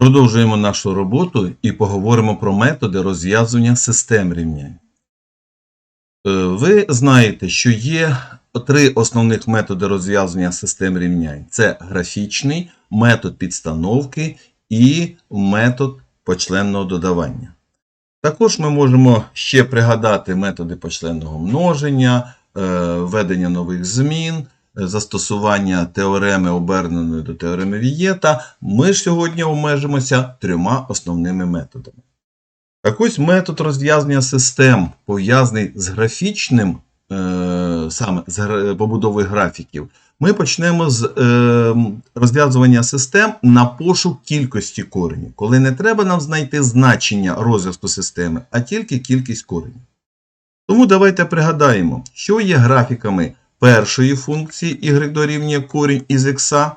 Продовжуємо нашу роботу і поговоримо про методи розв'язування систем рівнянь. Е, Ви знаєте, що є три основних методи розв'язування систем рівнянь: це графічний, метод підстановки і метод почленного додавання. Також ми можемо ще пригадати методи почленного множення, е, введення нових змін, застосування теореми оберненої до теореми Вієта. Ми ж сьогодні обмежимося трьома основними методами. Так ось метод розв'язання систем, пов'язаний з графічним, е, саме з побудовою графіків, ми почнемо з е, розв'язування систем на пошук кількості коренів, коли не треба нам знайти значення розв'язку системи, а тільки кількість коренів. Тому давайте пригадаємо, що є графіками першої функції y дорівнює корінь із x,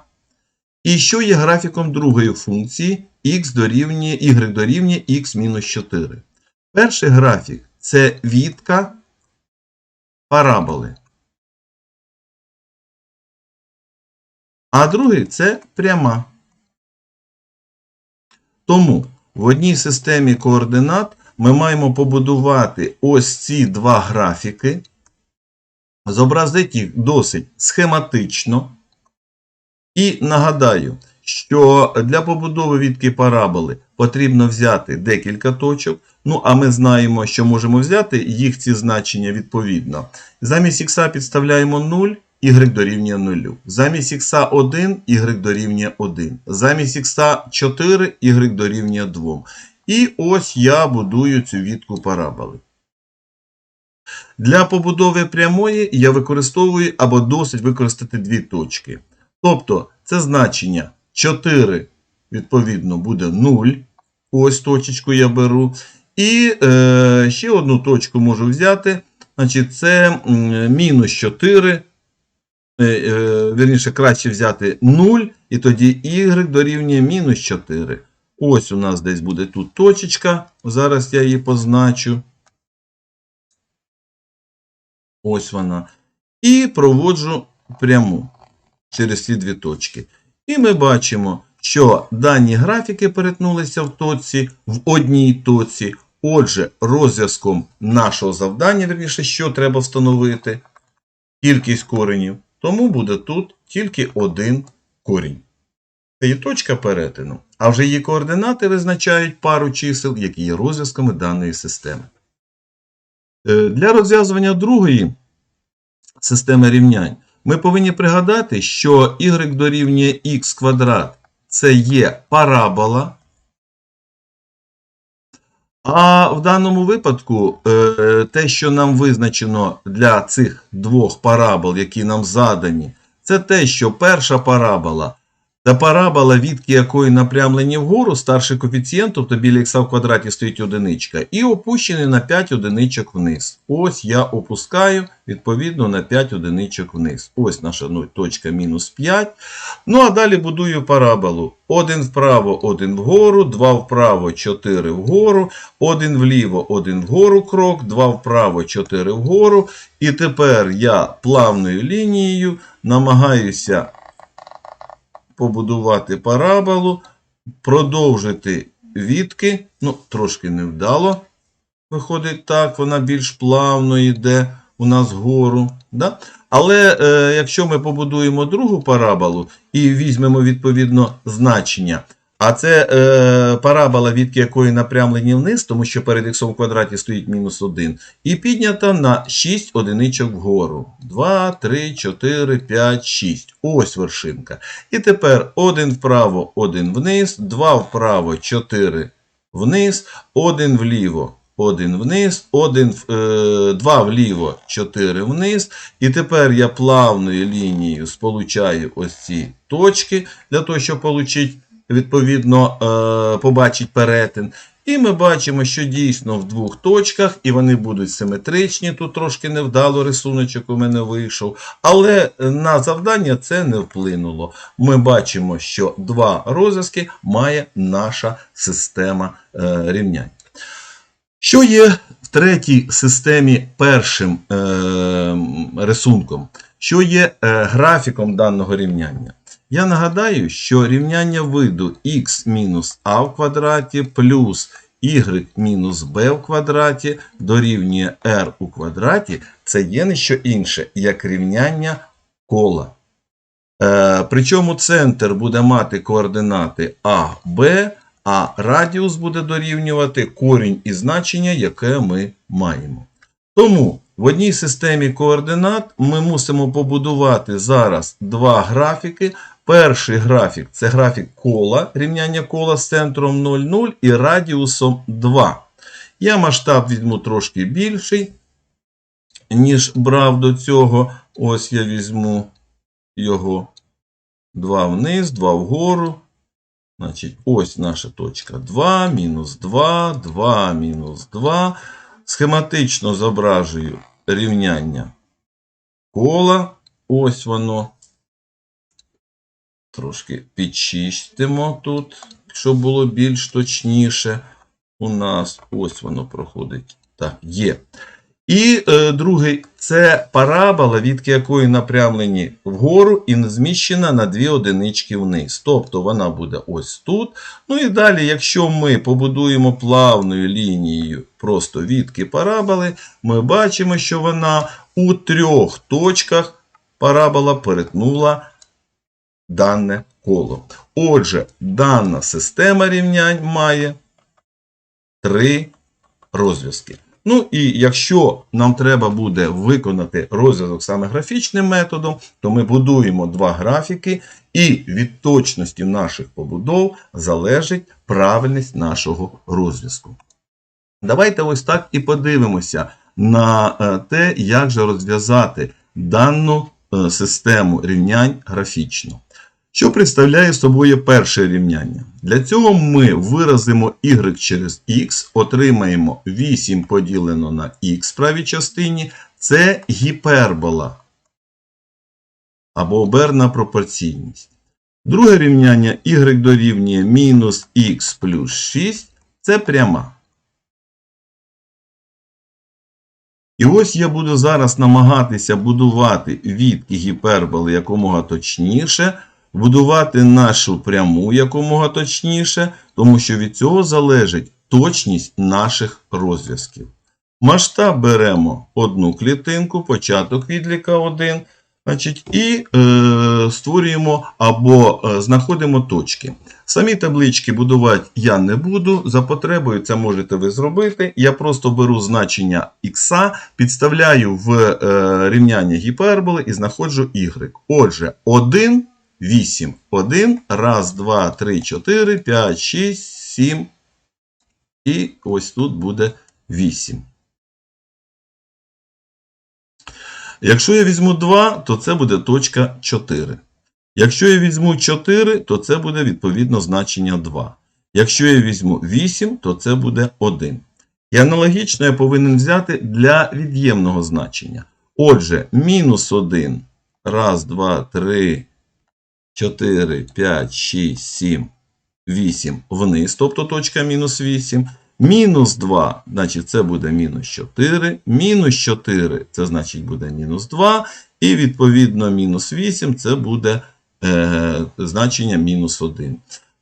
і що є графіком другої функції x дорівнює, y дорівнює x мінус 4. Перший графік це відка параболи. А другий це пряма. Тому в одній системі координат ми маємо побудувати ось ці два графіки, зобразити їх досить схематично. І нагадаю, що для побудови відки параболи потрібно взяти декілька точок. Ну, а ми знаємо, що можемо взяти їх ці значення відповідно. Замість х підставляємо 0, y дорівнює 0. Замість х 1, y дорівнює 1. Замість х 4, y дорівнює 2. І ось я будую цю відку параболи. Для побудови прямої я використовую або досить використати дві точки. Тобто це значення 4, відповідно, буде 0. Ось точечку я беру. І е, ще одну точку можу взяти. Значить, це мінус 4. Е, е, вірніше, краще взяти 0, і тоді y дорівнює мінус 4. Ось у нас десь буде тут точечка. Зараз я її позначу. Ось вона. І проводжу пряму через ці дві точки. І ми бачимо, що дані графіки перетнулися в точці в одній точці. Отже, розв'язком нашого завдання, верніше, що треба встановити, кількість коренів. Тому буде тут тільки один корінь. Це є точка перетину. А вже її координати визначають пару чисел, які є розв'язками даної системи. Е, Для розв'язування другої системи рівнянь ми повинні пригадати, що y дорівнює x квадрат це є парабола. А в даному випадку е, те, що нам визначено для цих двох парабол, які нам задані, це те, що перша парабола це парабола, відки якої напрямлені вгору, старший коефіцієнт, тобто біля х в квадраті стоїть одиничка, і опущений на 5 одиничок вниз. Ось я опускаю відповідно на 5 одиничок вниз. Ось наша ну, точка мінус 5. Ну а далі будую параболу. Один вправо, один вгору, два вправо, 4 вгору, один вліво, один вгору крок, два вправо, 4 вгору. І тепер я плавною лінією намагаюся побудувати параболу, продовжити відки. Ну, трошки невдало. Виходить так, вона більш плавно йде у нас вгору. Да? Але е, якщо ми побудуємо другу параболу і візьмемо відповідно значення, а це е, парабола, відки якої напрямлені вниз, тому що перед х в квадраті стоїть мінус 1, і піднята на 6 одиничок вгору. 2, 3, 4, 5, 6. Ось вершинка. І тепер один вправо, один вниз, 2 вправо, 4 вниз, один вліво, один вниз, один, е, 2 вліво, 4 вниз. І тепер я плавною лінією сполучаю ось ці точки для того, щоб отримати, відповідно, е, побачити перетин. І ми бачимо, що дійсно в двох точках, і вони будуть симетричні. Тут трошки невдало рисуночок у мене вийшов. Але на завдання це не вплинуло. Ми бачимо, що два розв'язки має наша система е, рівнянь. Що є в третій системі першим е, рисунком? Що є графіком даного рівняння? Я нагадаю, що рівняння виду х мінус а в квадраті плюс y мінус b в квадраті дорівнює r у квадраті це є не що інше, як рівняння кола. Е, причому центр буде мати координати А, Б, а радіус буде дорівнювати корінь і значення, яке ми маємо. Тому в одній системі координат ми мусимо побудувати зараз два графіки. Перший графік це графік кола, рівняння кола з центром 0,0 і радіусом 2. Я масштаб візьму трошки більший, ніж брав до цього. Ось я візьму його 2 вниз, 2 вгору. Значить, ось наша точка 2, мінус 2, 2, мінус 2. Схематично зображую рівняння кола. Ось воно. Трошки підчистимо тут, щоб було більш точніше. У нас ось воно проходить. Так, є. І е, другий це парабола, від якої напрямлені вгору і зміщена на дві одинички вниз. Тобто вона буде ось тут. Ну і далі, якщо ми побудуємо плавною лінією просто відки параболи, ми бачимо, що вона у трьох точках парабола перетнула дане коло. Отже, дана система рівнянь має три розв'язки. Ну і якщо нам треба буде виконати розв'язок саме графічним методом, то ми будуємо два графіки, і від точності наших побудов залежить правильність нашого розв'язку. Давайте ось так і подивимося на е, те, як же розв'язати дану е, систему рівнянь графічно. Що представляє собою перше рівняння? Для цього ми виразимо y через x, отримаємо 8 поділено на x в правій частині. Це гіпербола або оберна пропорційність. Друге рівняння y дорівнює мінус x плюс 6 це пряма. І ось я буду зараз намагатися будувати відки гіперболи якомога точніше будувати нашу пряму якомога точніше, тому що від цього залежить точність наших розв'язків. Масштаб беремо одну клітинку, початок відліка 1. Значить, І е, створюємо або е, знаходимо точки. Самі таблички будувати я не буду. За потребою це можете ви зробити. Я просто беру значення х, підставляю в е, рівняння гіперболи і знаходжу y. Отже, 1 8. 1, раз, два, три, 4, 5, 6, 7. І ось тут буде 8. Якщо я візьму 2, то це буде точка 4. Якщо я візьму 4, то це буде відповідно значення 2. Якщо я візьму 8, то це буде 1. І аналогічно я повинен взяти для від'ємного значення. Отже, мінус 1, раз, два, три, 4, 5, 6, 7, 8 вниз, тобто точка мінус 8. Мінус 2, значить, це буде мінус 4. Мінус 4, це значить буде мінус 2. І відповідно мінус 8 це буде е, значення мінус 1.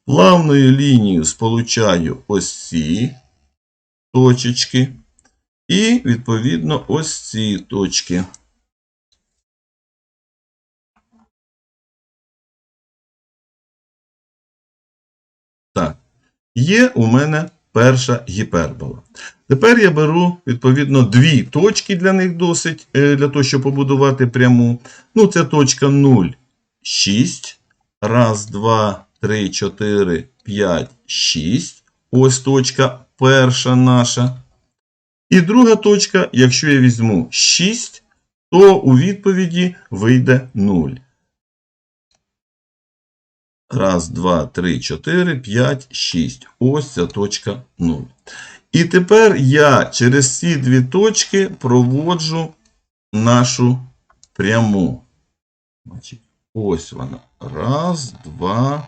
Плавною лінією сполучаю ось ці точечки. І, відповідно, ось ці точки. Так, є у мене перша гіпербола. Тепер я беру, відповідно, дві точки для них досить, е, для того, щоб побудувати пряму. Ну, це точка 0, 6. Раз, два, три, 4, 5, 6. Ось точка перша наша. І друга точка, якщо я візьму 6, то у відповіді вийде 0. Раз, два, три, чотири, п'ять, шість. Ось ця точка 0. І тепер я через ці дві точки проводжу нашу пряму. Ось вона. Раз, два,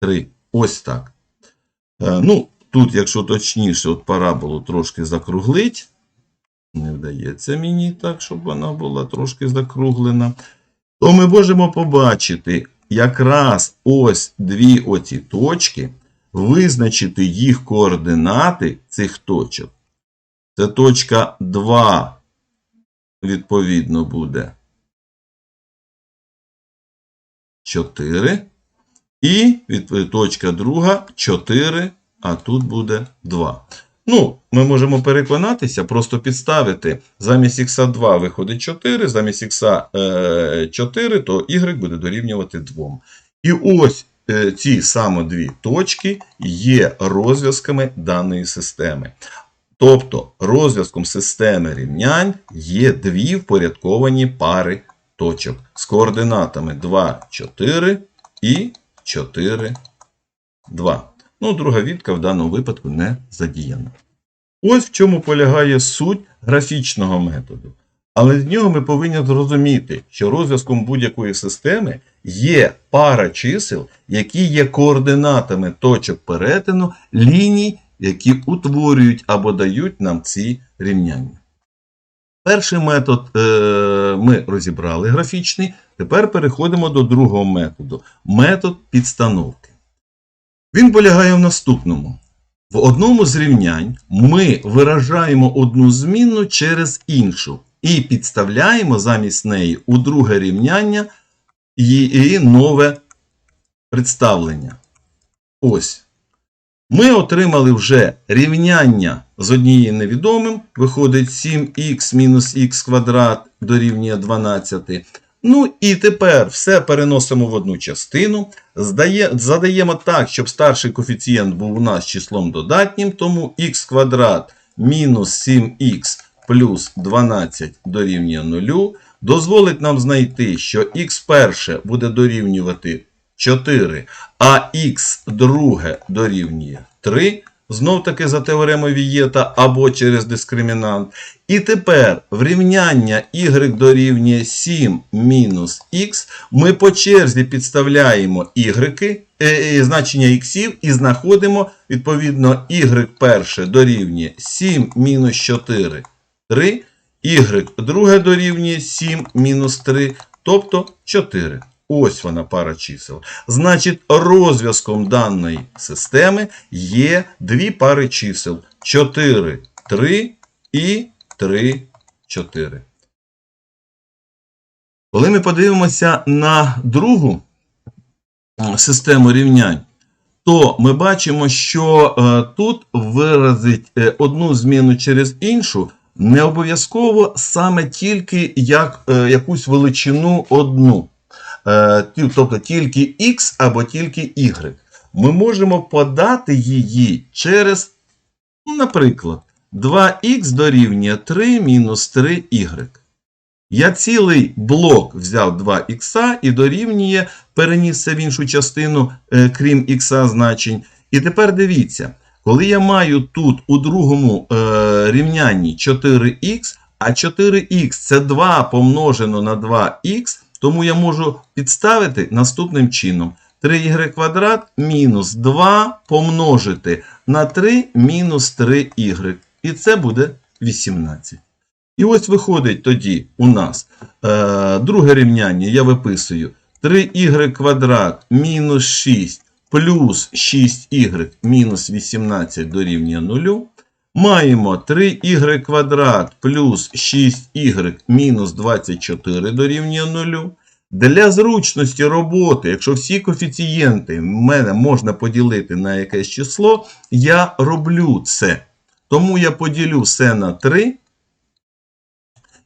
три. Ось так. Е, ну, Тут, якщо точніше, от параболу трошки закруглить. Не вдається мені так, щоб вона була трошки закруглена. То ми можемо побачити якраз ось дві оці точки, визначити їх координати цих точок. Це точка 2, відповідно, буде 4. І точка друга 4, а тут буде 2. Ну, ми можемо переконатися, просто підставити. Замість х 2 виходить 4, замість х 4, то y буде дорівнювати 2. І ось е, ці саме дві точки є розв'язками даної системи. Тобто розв'язком системи рівнянь є дві впорядковані пари точок з координатами 2, 4 і 4, 2. Ну, друга відка в даному випадку не задіяна. Ось в чому полягає суть графічного методу. Але з нього ми повинні зрозуміти, що розв'язком будь-якої системи є пара чисел, які є координатами точок перетину ліній, які утворюють або дають нам ці рівняння. Перший метод е, ми розібрали графічний. Тепер переходимо до другого методу метод підстановки. Він полягає в наступному. В одному з рівнянь ми виражаємо одну змінну через іншу і підставляємо замість неї у друге рівняння її нове представлення. Ось. Ми отримали вже рівняння з однією невідомим, виходить 7х мінус х квадрат дорівнює 12. Ну і тепер все переносимо в одну частину. Здає, задаємо так, щоб старший коефіцієнт був у нас числом додатнім, тому х квадрат мінус 7х плюс 12 дорівнює 0. Дозволить нам знайти, що х перше буде дорівнювати 4, а х друге дорівнює 3. Знов таки за теоремою Вієта або через дискримінант. І тепер в рівняння y дорівнює 7 мінус х ми по черзі підставляємо y, е, значення х і знаходимо, відповідно, y перше дорівнює 7 мінус 4 3, y друге дорівнює 7 мінус 3, тобто 4. Ось вона пара чисел. Значить, розв'язком даної системи є дві пари чисел 4, 3 і 3, 4. Коли ми подивимося на другу е, систему рівнянь, то ми бачимо, що е, тут виразить е, одну зміну через іншу не обов'язково саме тільки як якусь величину одну. Е, тобто тільки x або тільки y. Ми можемо подати її через, ну, наприклад, 2х дорівнює 3 мінус 3y. Я цілий блок взяв 2х і дорівнює, переніс це в іншу частину, е, крім х значень. І тепер дивіться, коли я маю тут у другому е, рівнянні 4х, а 4х це 2 помножено на 2х, тому я можу підставити наступним чином. 3y квадрат мінус 2 помножити на 3 мінус 3y. І це буде 18. І ось виходить тоді у нас е, друге рівняння, я виписую 3y квадрат мінус 6 плюс 6y мінус 18 дорівнює 0. Маємо 3y квадрат плюс 6y мінус 24 дорівнює 0. Для зручності роботи, якщо всі коефіцієнти в мене можна поділити на якесь число, я роблю це. Тому я поділю все на 3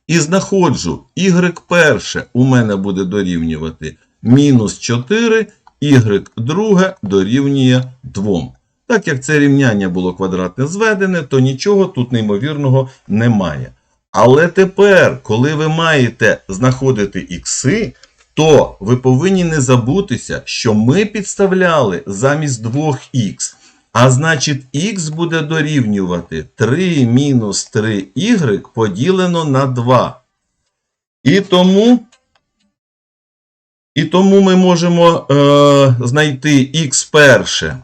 і знаходжу y перше у мене буде дорівнювати мінус 4, y друге дорівнює 2. Так як це рівняння було квадратне зведене, то нічого тут неймовірного немає. Але тепер, коли ви маєте знаходити ікси, то ви повинні не забутися, що ми підставляли замість 2х. А значить, х буде дорівнювати 3 мінус 3y поділено на 2. І тому, і тому ми можемо е, знайти х перше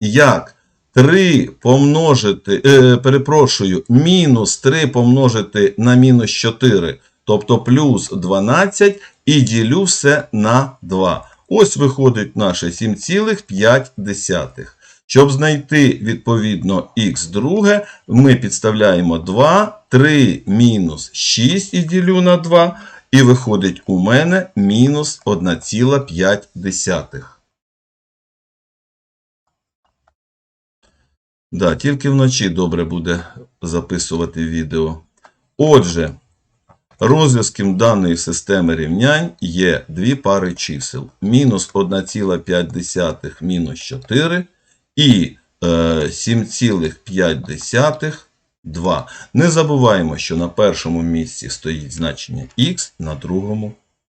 як 3 помножити, е, перепрошую, мінус 3 помножити на мінус 4, тобто плюс 12, і ділю все на 2. Ось виходить наше 7,5. Щоб знайти відповідно х друге, ми підставляємо 2, 3 мінус 6 і ділю на 2, і виходить у мене мінус 1,5. Да, тільки вночі добре буде записувати відео. Отже, розв'язком даної системи рівнянь є дві пари чисел. Мінус 1,5 мінус 4 і е, 7,5 2. Не забуваємо, що на першому місці стоїть значення х, на другому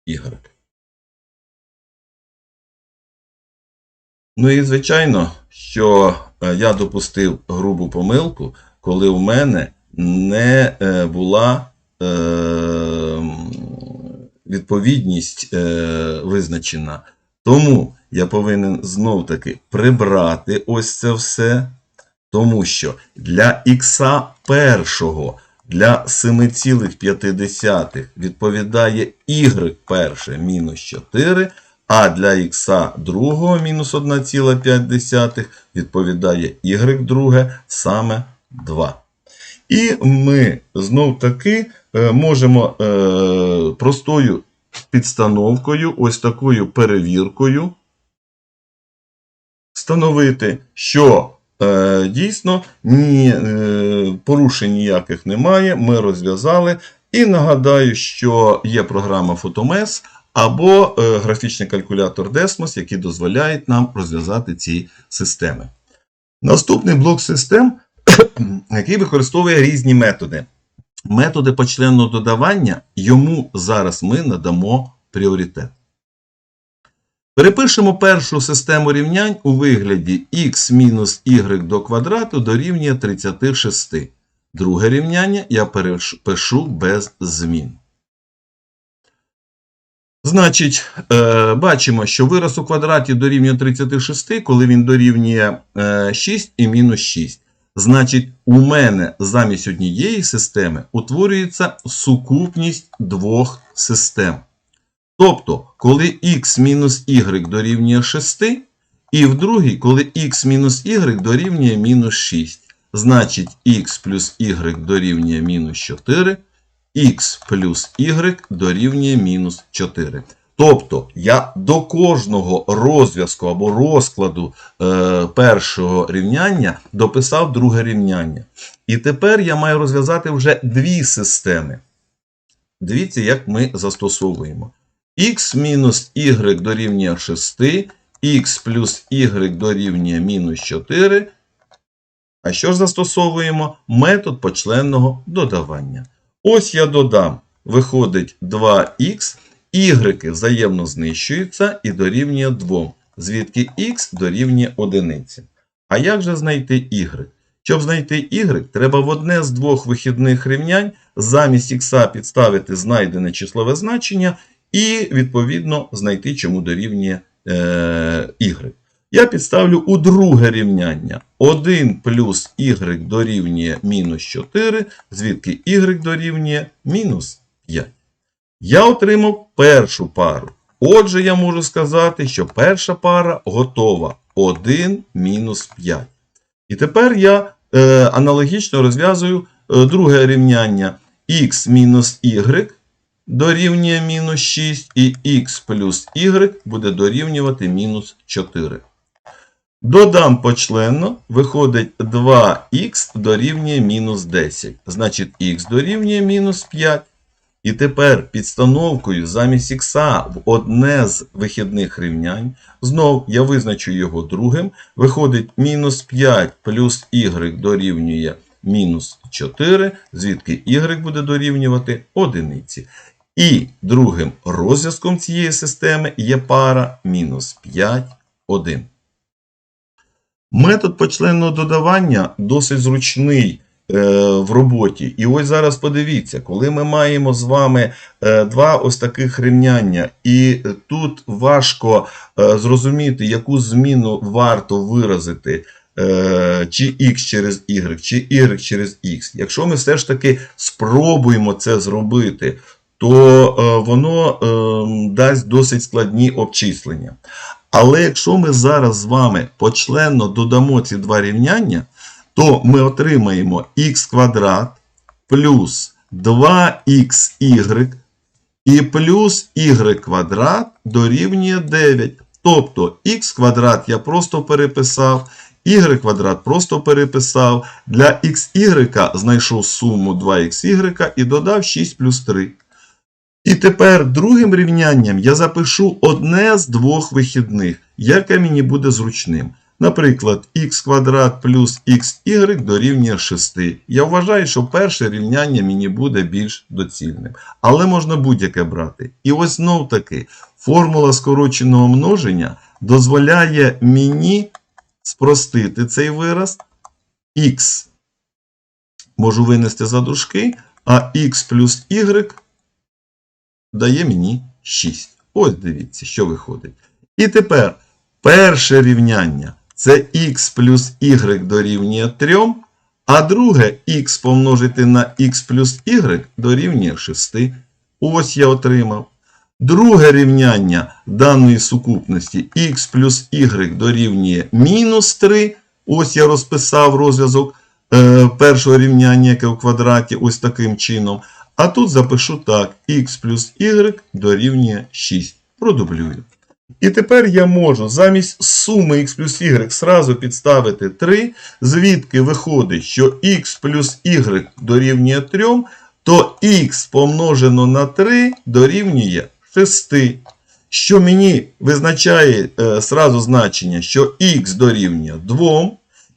y. Ну і звичайно, що е, я допустив грубу помилку, коли у мене не е, була е, відповідність визначена. Тому я повинен знов таки прибрати ось це все. Тому що для х першого для 7,5 відповідає y перше мінус 4, а для х другого мінус 1,5 відповідає y друге саме 2. І ми знов таки е, можемо е, простою підстановкою, ось такою перевіркою встановити, що е, дійсно ні порушень ніяких немає. Ми розв'язали. І нагадаю, що є програма Photomes або е, графічний калькулятор Desmos, які дозволяють нам розв'язати ці системи. Наступний блок систем, який використовує різні методи. Методи почленного додавання, йому зараз ми надамо пріоритет. Перепишемо першу систему рівнянь у вигляді x мінус y до квадрату дорівнює 36. Друге рівняння я перепишу без змін. Значить, е, бачимо, що вираз у квадраті дорівнює 36, коли він дорівнює е, 6 і мінус 6. Значить, у мене замість однієї системи утворюється сукупність двох систем. Тобто, коли x мінус y дорівнює 6, і в другій, коли x мінус y дорівнює мінус 6. Значить, x плюс y дорівнює мінус 4, x плюс y дорівнює мінус 4. Тобто, я до кожного розв'язку або розкладу е, першого рівняння дописав друге рівняння. І тепер я маю розв'язати вже дві системи. Дивіться, як ми застосовуємо. x мінус y дорівнює 6, x плюс y дорівнює мінус 4. А що ж застосовуємо? Метод почленного додавання. Ось я додам. Виходить 2х, y взаємно знищуються і дорівнює 2, звідки х дорівнює 1. А як же знайти y? Щоб знайти y, треба в одне з двох вихідних рівнянь замість х підставити знайдене числове значення і, відповідно, знайти, чому дорівнює е, y. Я підставлю у друге рівняння. 1 плюс y дорівнює мінус 4, звідки y дорівнює мінус 5. Я отримав першу пару. Отже, я можу сказати, що перша пара готова 1 мінус 5. І тепер я е, аналогічно розв'язую е, друге рівняння x мінус y дорівнює мінус 6, і x плюс y буде дорівнювати мінус 4. Додам почленно, виходить 2х дорівнює мінус 10. Значить, х дорівнює мінус 5. І тепер підстановкою замість х в одне з вихідних рівнянь, знов я визначу його другим, виходить мінус 5 плюс y дорівнює мінус 4, звідки y буде дорівнювати одиниці. І другим розв'язком цієї системи є пара мінус 5, 1. Метод почленного додавання досить зручний е, в роботі. І ось зараз подивіться, коли ми маємо з вами е, два ось таких рівняння, і тут важко е, зрозуміти, яку зміну варто виразити. Чи x через y, чи y через x. Якщо ми все ж таки спробуємо це зробити, то воно е, дасть досить складні обчислення. Але якщо ми зараз з вами почленно додамо ці два рівняння, то ми отримаємо х квадрат плюс 2xy і плюс y квадрат дорівнює 9. Тобто х квадрат я просто переписав, y квадрат просто переписав. Для xy знайшов суму 2xy і додав 6 плюс 3. І тепер другим рівнянням я запишу одне з двох вихідних, яке мені буде зручним. Наприклад, х квадрат плюс xy дорівнює 6. Я вважаю, що перше рівняння мені буде більш доцільним. Але можна будь-яке брати. І ось знов таки, формула скороченого множення дозволяє мені спростити цей вираз. х можу винести за дужки, а х плюс y дає мені 6. Ось дивіться, що виходить. І тепер перше рівняння це х плюс y дорівнює 3, а друге х помножити на х плюс y дорівнює 6. Ось я отримав. Друге рівняння даної сукупності х плюс y дорівнює мінус 3. Ось я розписав розв'язок е, першого рівняння, яке в квадраті, ось таким чином. А тут запишу так: х плюс y дорівнює 6. Продублюю. І тепер я можу замість суми x плюс y сразу підставити 3, звідки виходить, що x плюс y дорівнює 3, то x помножено на 3 дорівнює 6. Що мені визначає е, сразу значення, що x дорівнює 2.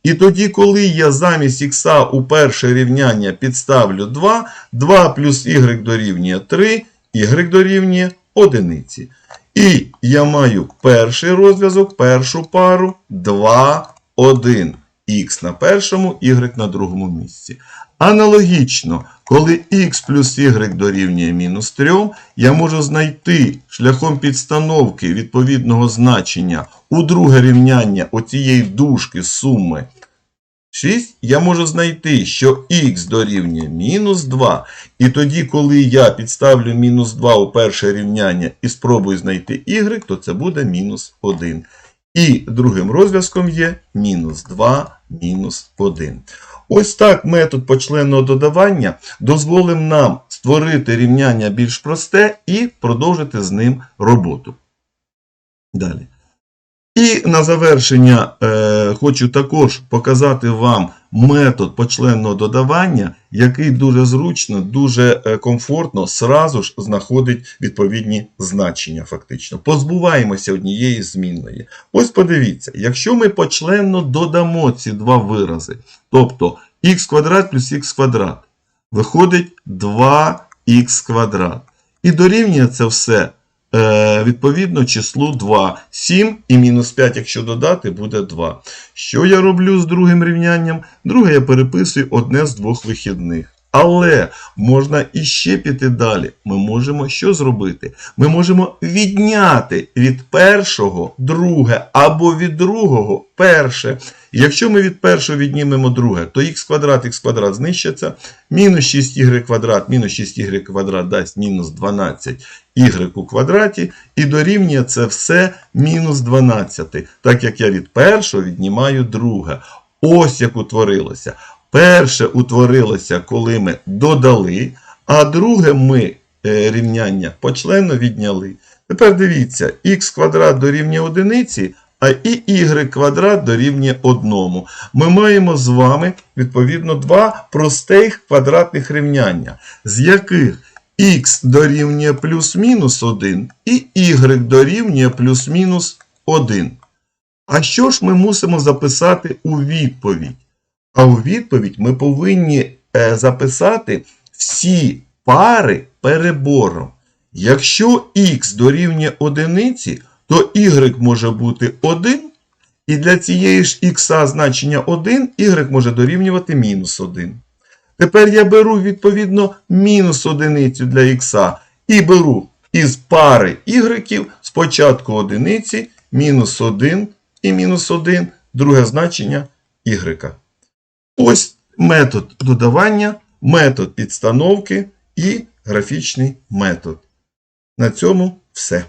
І тоді, коли я замість х у перше рівняння підставлю 2, 2 плюс y дорівнює 3, y дорівнює 1. І я маю перший розв'язок, першу пару 2, 1. Х на першому, y на другому місці. Аналогічно, коли х плюс y дорівнює мінус 3, я можу знайти шляхом підстановки відповідного значення у друге рівняння оцієї дужки суми 6, я можу знайти, що х дорівнює мінус 2. І тоді, коли я підставлю мінус 2 у перше рівняння і спробую знайти y, то це буде мінус 1. І другим розв'язком є мінус 2, мінус 1. Ось так метод почленного додавання дозволив нам створити рівняння більш просте і продовжити з ним роботу. Далі. І на завершення е, хочу також показати вам метод почленного додавання, який дуже зручно, дуже е, комфортно сразу ж знаходить відповідні значення. Фактично. Позбуваємося однієї змінної. Ось подивіться, якщо ми почленно додамо ці два вирази, тобто х квадрат плюс х квадрат, виходить 2х квадрат. І дорівнює це все відповідно числу 2. 7 і мінус 5, якщо додати, буде 2. Що я роблю з другим рівнянням? Друге я переписую одне з двох вихідних. Але можна іще піти далі. Ми можемо що зробити? Ми можемо відняти від першого друге або від другого перше. Якщо ми від першого віднімемо друге, то х квадрат, х квадрат знищиться. Мінус 6y квадрат, мінус 6y квадрат дасть мінус 12 y у квадраті. І дорівнює це все мінус 12. Так як я від першого віднімаю друге. Ось як утворилося. Перше утворилося, коли ми додали, а друге ми е, рівняння почленно відняли. Тепер дивіться, х квадрат дорівнює одиниці, а і y квадрат дорівнює 1. Ми маємо з вами, відповідно, два простих квадратних рівняння, з яких х дорівнює плюс-мінус 1 і y дорівнює плюс-мінус 1. А що ж ми мусимо записати у відповідь? А у відповідь ми повинні е, записати всі пари перебором. Якщо х дорівнює одиниці, то y може бути 1, і для цієї ж х значення 1, y може дорівнювати мінус 1. Тепер я беру, відповідно, мінус одиницю для х і беру із пари y спочатку одиниці, мінус 1 і мінус 1, друге значення y. Ось метод додавання, метод підстановки і графічний метод. На цьому все.